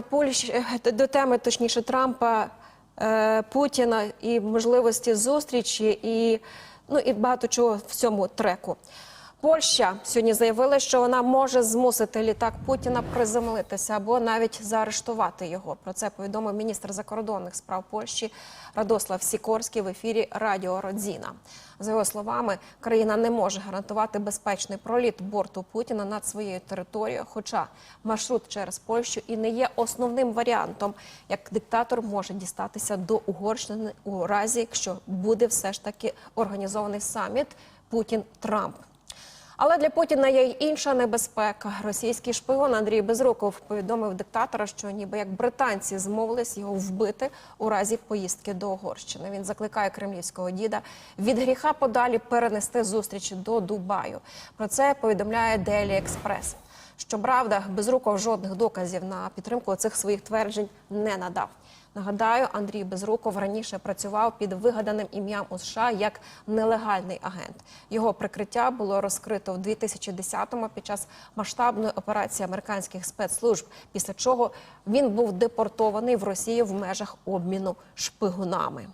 Польщі е, до теми, точніше, Трампа, е, Путіна і можливості зустрічі, і ну і багато чого в цьому треку. Польща сьогодні заявила, що вона може змусити літак Путіна приземлитися або навіть заарештувати його. Про це повідомив міністр закордонних справ Польщі Радослав Сікорський в ефірі Радіо Родзіна. За його словами, країна не може гарантувати безпечний проліт борту Путіна над своєю територією. Хоча маршрут через Польщу і не є основним варіантом, як диктатор може дістатися до Угорщини у разі, якщо буде все ж таки організований саміт Путін-Трамп. Але для Путіна є й інша небезпека. Російський шпигун Андрій Безруков повідомив диктатора, що ніби як британці змовились його вбити у разі поїздки до Угорщини. Він закликає кремлівського діда від гріха подалі перенести зустріч до Дубаю. Про це повідомляє Daily Express. Щоправда, Безруков жодних доказів на підтримку цих своїх тверджень не надав. Нагадаю, Андрій Безруков раніше працював під вигаданим ім'ям у США як нелегальний агент. Його прикриття було розкрито в 2010-му під час масштабної операції американських спецслужб, після чого він був депортований в Росію в межах обміну шпигунами.